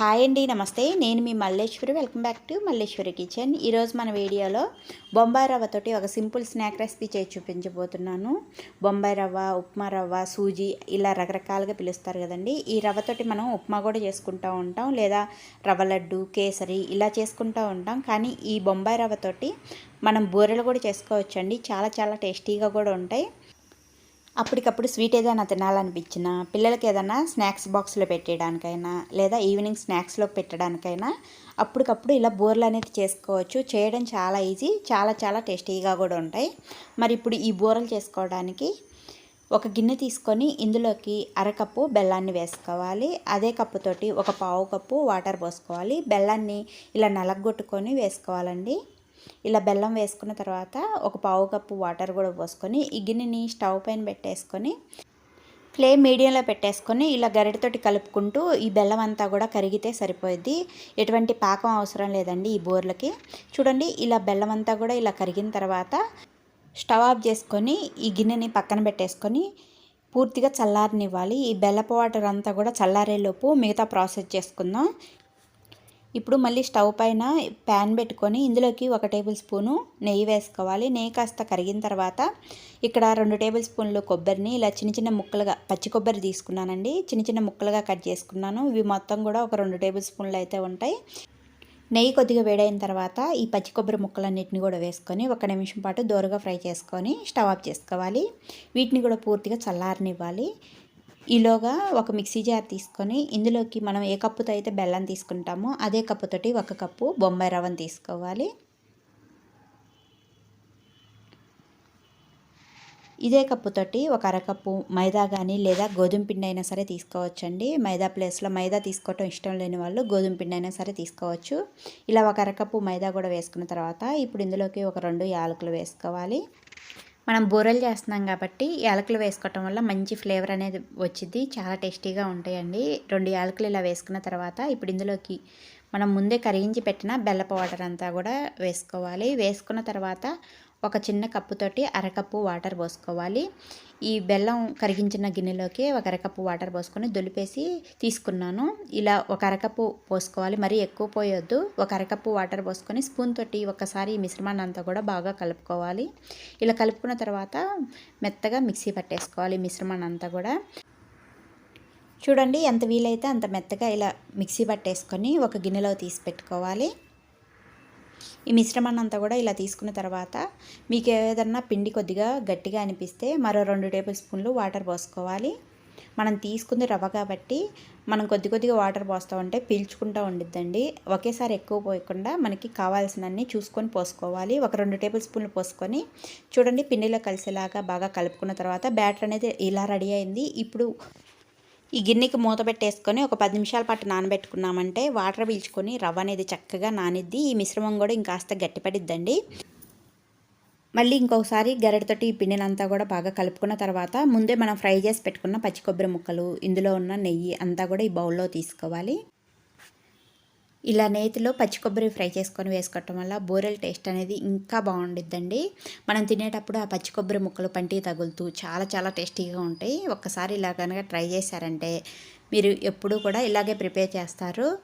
Hi అండి నమస్తే. నేను మీ Malleswari. Welcome back to Malleswari kitchen ఈరోజు మన వీడియోలో బొంబాయి రవ్వతోటి ఒక సింపుల్ స్నాక్ రెసిపీ చేసి చూపించబోతున్నాను. బొంబాయి రవ్వ ఉప్మా రవ్వ సూజీ ఇలా రకరకాలుగా పిలుస్తారు కదండి. ఈ రవ్వతోటి మనం ఉప్మా కూడా చేసుకుంటూ ఉంటాం లేదా రవ్వ లడ్డు కేసరి ఇలా చేసుకుంటూ ఉంటాం. కానీ ఈ బొంబాయి రవ్వతోటి మనం బూరెలు కూడా చేసుకోవచ్చండి. చాలా చాలా టేస్టీగా కూడా ఉంటాయి. అప్పటికప్పుడు స్వీట్ ఏదైనా తినాలనిపించినా పిల్లలకి ఏదైనా స్నాక్స్ బాక్స్లో పెట్టేయడానికైనా లేదా ఈవినింగ్ స్నాక్స్లో పెట్టడానికైనా అప్పటికప్పుడు ఇలా బూరెలు అనేది చేసుకోవచ్చు. చేయడం చాలా ఈజీ చాలా చాలా టేస్టీగా కూడా ఉంటాయి. మరి ఇప్పుడు ఈ బూరెలు చేసుకోవడానికి ఒక గిన్నె తీసుకొని ఇందులోకి అరకప్పు బెల్లాన్ని వేసుకోవాలి. అదే కప్పుతోటి ఒక పావు కప్పు వాటర్ పోసుకోవాలి. బెల్లాన్ని ఇలా నలగొట్టుకొని వేసుకోవాలండి. ఇలా బెల్లం వేసుకున్న తర్వాత ఒక పావు కప్పు వాటర్ కూడా పోసుకొని ఈ గిన్నెని స్టవ్ పైన పెట్టేసుకొని ఫ్లేమ్ మీడియంలో పెట్టేసుకొని ఇలా గరిటతోటి కలుపుకుంటూ ఈ బెల్లం అంతా కూడా కరిగితే సరిపోయిద్ది. ఎటువంటి పాకం అవసరం లేదండి ఈ బోర్లకి. చూడండి ఇలా బెల్లం అంతా కూడా ఇలా కరిగిన తర్వాత స్టవ్ ఆఫ్ చేసుకొని ఈ గిన్నెని పక్కన పెట్టేసుకొని పూర్తిగా చల్లారనివ్వాలి. ఈ బెల్లపు వాటర్ అంతా కూడా చల్లారేలోపు మిగతా ప్రాసెస్ చేసుకుందాం. ఇప్పుడు మళ్ళీ స్టవ్ పైన ప్యాన్ పెట్టుకొని ఇందులోకి ఒక టేబుల్ స్పూను నెయ్యి వేసుకోవాలి. నెయ్యి కాస్త కరిగిన తర్వాత ఇక్కడ రెండు టేబుల్ స్పూన్లు కొబ్బరిని ఇలా చిన్న చిన్న ముక్కలుగా పచ్చి కొబ్బరి తీసుకున్నానండి. చిన్న చిన్న ముక్కలుగా కట్ చేసుకున్నాను. ఇవి మొత్తం కూడా ఒక రెండు టేబుల్ స్పూన్లు అయితే ఉంటాయి. నెయ్యి కొద్దిగా వేడైన తర్వాత ఈ పచ్చి కొబ్బరి ముక్కలన్నిటిని కూడా వేసుకొని ఒక నిమిషం పాటు దోరగా ఫ్రై చేసుకొని స్టవ్ ఆఫ్ చేసుకోవాలి. వీటిని కూడా పూర్తిగా చల్లారనివ్వాలి. ఈలోగా ఒక మిక్సీ జార్ తీసుకొని ఇందులోకి మనం ఏ కప్పుతో అయితే బెల్లం తీసుకుంటామో అదే కప్పుతోటి ఒక కప్పు బొంబాయి రవ్వను తీసుకోవాలి. ఇదే కప్పుతోటి ఒక అరకప్పు మైదా కానీ లేదా గోధుమ పిండి అయినా సరే తీసుకోవచ్చండి. మైదా ప్లేస్లో మైదా తీసుకోవటం ఇష్టం లేని వాళ్ళు గోధుమ పిండి అయినా సరే తీసుకోవచ్చు. ఇలా ఒక అరకప్పు మైదా కూడా వేసుకున్న తర్వాత ఇప్పుడు ఇందులోకి ఒక రెండు యాలకులు వేసుకోవాలి. మనం బూరెలు చేస్తున్నాం కాబట్టి యాలకులు వేసుకోవటం వల్ల మంచి ఫ్లేవర్ అనేది వచ్చింది చాలా టేస్టీగా ఉంటాయండి. రెండు యాలకులు ఇలా వేసుకున్న తర్వాత ఇప్పుడు ఇందులోకి మనం ముందే కరిగించి పెట్టిన బెల్లపు వాటర్ అంతా కూడా వేసుకోవాలి. వేసుకున్న తర్వాత ఒక చిన్న కప్పుతోటి అరకప్పు వాటర్ పోసుకోవాలి. ఈ బెల్లం కరిగించిన గిన్నెలోకి ఒక అరకప్పు వాటర్ పోసుకొని దొలిపేసి తీసుకున్నాను. ఇలా ఒక అరకప్పు పోసుకోవాలి. మరీ ఎక్కువ పోయొద్దు. ఒక అరకప్పు వాటర్ పోసుకొని స్పూన్ తోటి ఒకసారి ఈ మిశ్రమాన్ని అంతా కూడా బాగా కలుపుకోవాలి. ఇలా కలుపుకున్న తర్వాత మెత్తగా మిక్సీ పట్టేసుకోవాలి మిశ్రమాన్ని అంతా కూడా. చూడండి ఎంత వీలైతే అంత మెత్తగా ఇలా మిక్సీ పట్టేసుకొని ఒక గిన్నెలో తీసి పెట్టుకోవాలి. ఈ మిశ్రమాన్ని అంతా కూడా ఇలా తీసుకున్న తర్వాత మీకు ఏదన్నా పిండి కొద్దిగా గట్టిగా అనిపిస్తే మరో రెండు టేబుల్ స్పూన్లు వాటర్ పోసుకోవాలి. మనం తీసుకుంది రవ్వ కాబట్టి మనం కొద్ది కొద్దిగా వాటర్ పోస్తూ ఉంటే పీల్చుకుంటూ ఉండిద్దండి. ఒకేసారి ఎక్కువ పోయకుండా మనకి కావాల్సినన్ని చూసుకొని పోసుకోవాలి. ఒక రెండు టేబుల్ స్పూన్లు పోసుకొని చూడండి పిండిలో కలిసేలాగా బాగా కలుపుకున్న తర్వాత బ్యాటర్ అనేది ఇలా రెడీ అయింది. ఇప్పుడు ఈ గిన్నెకి మూత పెట్టేసుకొని ఒక పది నిమిషాల పాటు నానబెట్టుకున్నామంటే వాటర్ పీల్చుకొని రవ్వ అనేది చక్కగా నానిద్ది. ఈ మిశ్రమం కూడా ఇంకాస్త గట్టిపడిద్దండి. మళ్ళీ ఇంకొకసారి గరెడతోటి ఈ పిండినంతా కూడా బాగా కలుపుకున్న తర్వాత ముందే మనం ఫ్రై చేసి పెట్టుకున్న పచ్చి కొబ్బరి ముక్కలు ఇందులో ఉన్న నెయ్యి అంతా కూడా ఈ బౌల్లో తీసుకోవాలి. ఇలా నేతిలో పచ్చి కొబ్బరి ఫ్రై చేసుకొని వేసుకోవటం వల్ల బూరెల టేస్ట్ అనేది ఇంకా బాగుండిద్దండి. మనం తినేటప్పుడు ఆ పచ్చి కొబ్బరి ముక్కలు పంటికి తగులుతూ చాలా చాలా టేస్టీగా ఉంటాయి. ఒక్కసారి ఇలా కనుక ట్రై చేశారంటే మీరు ఎప్పుడూ కూడా ఇలాగే ప్రిపేర్ చేస్తారు.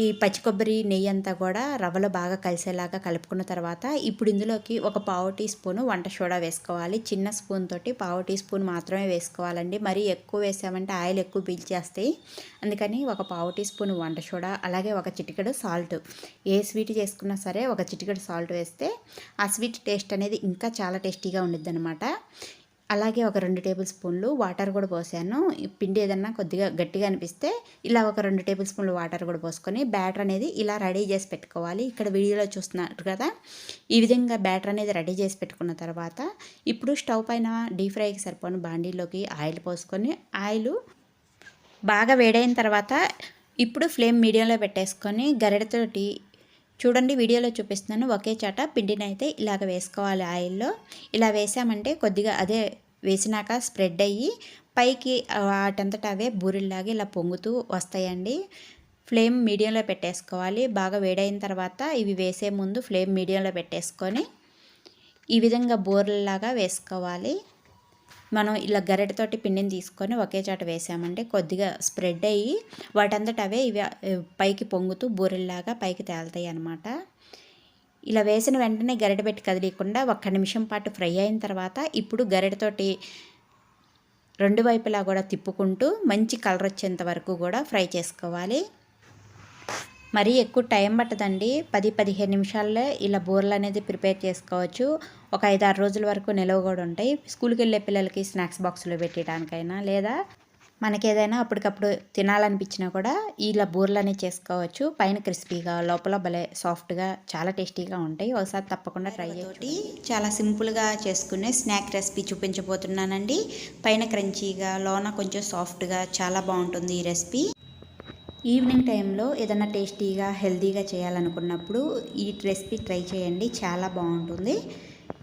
ఈ పచ్చి కొబ్బరి నెయ్యి అంతా కూడా రవ్వలో బాగా కలిసేలాగా కలుపుకున్న తర్వాత ఇప్పుడు ఇందులోకి ఒక పావు టీ స్పూన్ వంట సోడా వేసుకోవాలి. చిన్న స్పూన్ తోటి పావు టీ స్పూన్ మాత్రమే వేసుకోవాలండి. మరీ ఎక్కువ వేసామంటే ఆయిల్ ఎక్కువ పీల్చేస్తాయి అందుకని ఒక పావు టీ స్పూన్ వంట సోడా అలాగే ఒక చిటికెడు సాల్ట్. ఏ స్వీట్ చేసుకున్నా సరే ఒక చిటికెడు సాల్ట్ వేస్తే ఆ స్వీట్ టేస్ట్ అనేది ఇంకా చాలా టేస్టీగా ఉండిద్ది అనమాట అలాగే ఒక రెండు టేబుల్ స్పూన్లు వాటర్ కూడా పోసాను. పిండి ఏదన్నా కొద్దిగా గట్టిగా అనిపిస్తే ఇలా ఒక రెండు టేబుల్ స్పూన్లు వాటర్ కూడా పోసుకొని బ్యాటర్ అనేది ఇలా రెడీ చేసి పెట్టుకోవాలి. ఇక్కడ వీడియోలో చూస్తున్నారు కదా ఈ విధంగా బ్యాటర్ అనేది రెడీ చేసి పెట్టుకున్న తర్వాత ఇప్పుడు స్టవ్ పైన డీప్ ఫ్రైకి సరిపోయిన బాండీలోకి ఆయిల్ పోసుకొని ఆయిల్ బాగా వేడైన తర్వాత ఇప్పుడు ఫ్లేమ్ మీడియంలో పెట్టేసుకొని గరిడతోటి చూడండి వీడియోలో చూపిస్తున్నాను. ఒకే చాట పిండిని అయితే ఇలాగ వేసుకోవాలి ఆయిల్లో. ఇలా వేసామంటే కొద్దిగా అదే వేసినాక స్ప్రెడ్ అయ్యి పైకి వాటంతట అవే బూరిల్లాగా ఇలా పొంగుతూ వస్తాయండి. ఫ్లేమ్ మీడియంలో పెట్టేసుకోవాలి. బాగా వేడైన తర్వాత ఇవి వేసే ముందు ఫ్లేమ్ మీడియంలో పెట్టేసుకొని ఈ విధంగా బూరల్లాగా వేసుకోవాలి. మనం ఇలా గరిటతోటి పిండిని తీసుకొని ఒకే చాట వేసామంటే కొద్దిగా స్ప్రెడ్ అయ్యి వాటంతట అవే ఇవి పైకి పొంగుతూ బూరెల్లాగా పైకి తేలుతాయి అన్నమాట. ఇలా వేసిన వెంటనే గరిట పెట్టి కదిలియకుండా ఒక్క నిమిషం పాటు ఫ్రై అయిన తర్వాత ఇప్పుడు గరిటతోటి రెండు వైపులా కూడా తిప్పుకుంటూ మంచి కలర్ వచ్చేంత వరకు కూడా ఫ్రై చేసుకోవాలి. మరీ ఎక్కువ టైం పట్టదండి. పది పదిహేను నిమిషాల్లో ఇలా బూరలు అనేది ప్రిపేర్ చేసుకోవచ్చు. ఒక ఐదు ఆరు రోజుల వరకు నిలవ కూడా ఉంటాయి. స్కూల్కి వెళ్ళే పిల్లలకి స్నాక్స్ బాక్స్లో పెట్టడానికైనా లేదా మనకి ఏదైనా అప్పటికప్పుడు తినాలనిపించినా కూడా ఇలా బూరలని చేసుకోవచ్చు. పైన క్రిస్పీగా లోపల భలే సాఫ్ట్గా చాలా టేస్టీగా ఉంటాయి. ఒకసారి తప్పకుండా ట్రై చేయండి. చాలా సింపుల్గా చేసుకునే స్నాక్ రెసిపీ చూపించబోతున్నానండి. పైన క్రంచీగా లోన కొంచెం సాఫ్ట్గా చాలా బాగుంటుంది ఈ రెసిపీ. ఈవినింగ్ టైంలో ఏదైనా టేస్టీగా హెల్తీగా చేయాలనుకున్నప్పుడు ఈ రెసిపీ ట్రై చేయండి. చాలా బాగుంటుంది.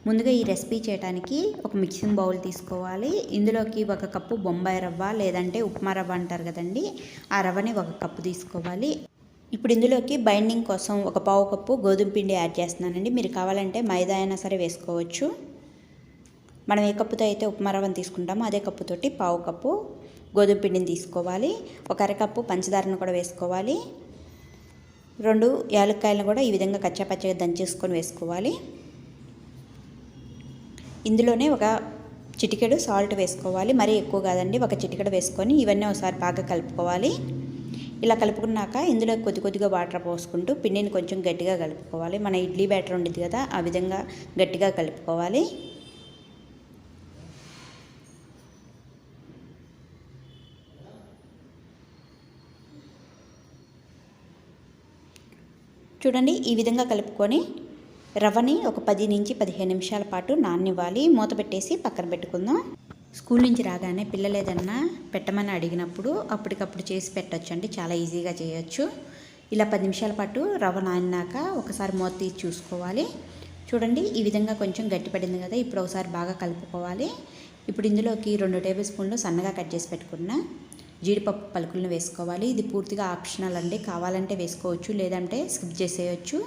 ముందుగా ఈ రెసిపీ చేయడానికి ఒక మిక్సింగ్ బౌల్ తీసుకోవాలి. ఇందులోకి ఒక కప్పు బొంబాయి రవ్వ లేదంటే ఉప్మా రవ్వ అంటారు కదండి ఆ రవ్వని ఒక కప్పు తీసుకోవాలి. ఇప్పుడు ఇందులోకి బైండింగ్ కోసం ఒక పావు కప్పు గోధుమ పిండి యాడ్ చేస్తున్నానండి. మీరు కావాలంటే మైదా అయినా సరే వేసుకోవచ్చు. మనం ఏ కప్పుతో అయితే ఉప్మా రవ్వను తీసుకుంటామో అదే కప్పుతోటి పావు కప్పు గోధుమ పిండిని తీసుకోవాలి. ఒక అరకప్పు పంచదారను కూడా వేసుకోవాలి. రెండు యాలక్కాయలను కూడా ఈ విధంగా కచ్చాపచ్చగా దంచేసుకొని వేసుకోవాలి. ఇందులోనే ఒక చిటికెడు సాల్ట్ వేసుకోవాలి. మరీ ఎక్కువ కాదండి ఒక చిటికెడు వేసుకొని ఇవన్నీ ఒకసారి బాగా కలుపుకోవాలి. ఇలా కలుపుకున్నాక ఇందులో కొద్ది కొద్దిగా వాటర్ పోసుకుంటూ పిండిని కొంచెం గట్టిగా కలుపుకోవాలి. మన ఇడ్లీ బ్యాటర్ ఉండేది కదా ఆ విధంగా గట్టిగా కలుపుకోవాలి. చూడండి ఈ విధంగా కలుపుకొని రవ్వని ఒక పది నుంచి పదిహేను నిమిషాల పాటు నాన్నివ్వాలి. మూత పెట్టేసి పక్కన పెట్టుకుందాం. స్కూల్ నుంచి రాగానే పిల్లలు ఏదన్నా పెట్టమని అడిగినప్పుడు అప్పటికప్పుడు చేసి పెట్టచ్చు అండి చాలా ఈజీగా చేయొచ్చు. ఇలా పది నిమిషాల పాటు రవ్వ నానినాక ఒకసారి మూత తీసి చూసుకోవాలి. చూడండి ఈ విధంగా కొంచెం గట్టిపడింది కదా ఇప్పుడు ఒకసారి బాగా కలుపుకోవాలి. ఇప్పుడు ఇందులోకి రెండు టేబుల్ స్పూన్లు సన్నగా కట్ చేసి పెట్టుకున్న జీడిపప్పు పలుకులను వేసుకోవాలి. ఇది పూర్తిగా ఆప్షనల్ అండి. కావాలంటే వేసుకోవచ్చు లేదంటే స్కిప్ చేసేయచ్చు.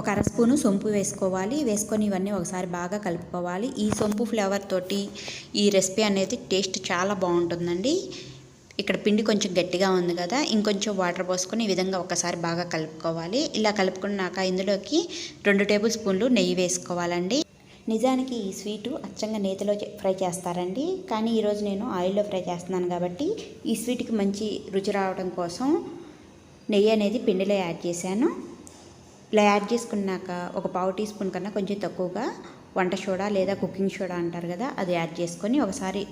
ఒక అర స్పూను సొంపు వేసుకోవాలి. వేసుకొని ఇవన్నీ ఒకసారి బాగా కలుపుకోవాలి. ఈ సొంపు ఫ్లేవర్ తోటి ఈ రెసిపీ అనేది టేస్ట్ చాలా బాగుంటుందండి. ఇక్కడ పిండి కొంచెం గట్టిగా ఉంది కదా ఇంకొంచెం వాటర్ పోసుకొని ఈ విధంగా ఒకసారి బాగా కలుపుకోవాలి. ఇలా కలుపుకున్నాక ఇందులోకి రెండు టేబుల్ స్పూన్లు నెయ్యి వేసుకోవాలండి. నిజానికి ఈ స్వీటు అచ్చంగా నేతిలో ఫ్రై చేస్తారండి. కానీ ఈరోజు నేను ఆయిల్లో ఫ్రై చేస్తున్నాను కాబట్టి ఈ స్వీట్కి మంచి రుచి రావడం కోసం నెయ్యి అనేది పిండిలో యాడ్ చేశాను. ఇలా యాడ్ చేసుకున్నాక ఒక పావు టీ స్పూన్ కన్నా కొంచెం తక్కువగా వంట సోడా లేదా కుకింగ్ సోడా అంటారు కదా అది యాడ్ చేసుకొని ఒకసారి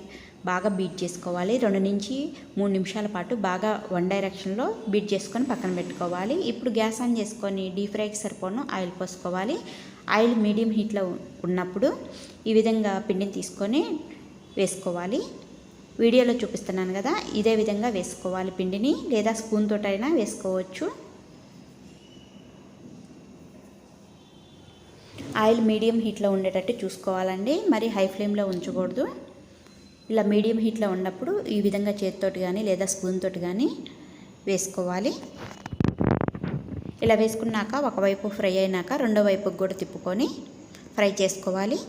బాగా బీట్ చేసుకోవాలి. రెండు నుంచి మూడు నిమిషాల పాటు బాగా వన్ డైరెక్షన్లో బీట్ చేసుకొని పక్కన పెట్టుకోవాలి. ఇప్పుడు గ్యాస్ ఆన్ చేసుకొని డీప్ ఫ్రైకి సరిపోను ఆయిల్ పోసుకోవాలి. ఆయిల్ మీడియం హీట్లో ఉన్నప్పుడు ఈ విధంగా పిండిని తీసుకొని వేసుకోవాలి. వీడియోలో చూపిస్తున్నాను కదా ఇదే విధంగా వేసుకోవాలి పిండిని లేదా స్పూన్ తోటైనా వేసుకోవచ్చు. ఆయిల్ మీడియం హీట్లో ఉండేటట్టు చూసుకోవాలండి. మరి హై ఫ్లేమ్లో ఉంచకూడదు. ఇలా మీడియం హీట్లో ఉన్నప్పుడు ఈ విధంగా చేతితోటి కానీ లేదా స్పూన్ తోటి కానీ వేసుకోవాలి. ఇలా వేసుకున్నాక ఒకవైపు ఫ్రై అయినాక రెండో వైపుకి కూడా తిప్పుకొని ఫ్రై చేసుకోవాలి.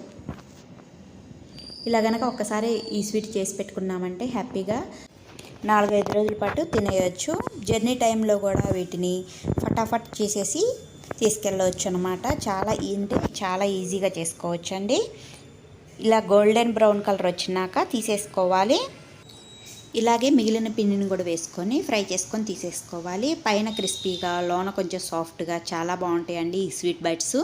ఇలా కనుక ఒక్కసారి ఈ స్వీట్ చేసి పెట్టుకున్నామంటే హ్యాపీగా నాలుగైదు రోజుల పాటు తినేయచ్చు. జర్నీ టైంలో కూడా వీటిని ఫటాఫట్ చేసేసి తీసుకెళ్ళవచ్చు అనమాట చాలా అంటే చాలా ఈజీగా చేసుకోవచ్చు అండి ఇలా గోల్డెన్ బ్రౌన్ కలర్ వచ్చినాక తీసేసుకోవాలి. ఇలాగే మిగిలిన పిండిని కూడా వేసుకొని ఫ్రై చేసుకొని తీసేసుకోవాలి. పైన క్రిస్పీగా లోన కొంచెం సాఫ్ట్గా చాలా బాగుంటాయండి ఈ స్వీట్ బైట్స్.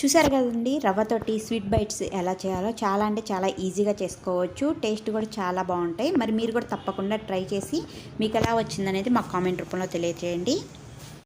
చూసారు కదండి రవ్వతోటి స్వీట్ బైట్స్ ఎలా చేయాలో చాలా అంటే చాలా ఈజీగా చేసుకోవచ్చు. టేస్ట్ కూడా చాలా బాగుంటాయి. మరి మీరు కూడా తప్పకుండా ట్రై చేసి మీకు ఎలా వచ్చిందనేది మాకు కామెంట్ రూపంలో తెలియజేయండి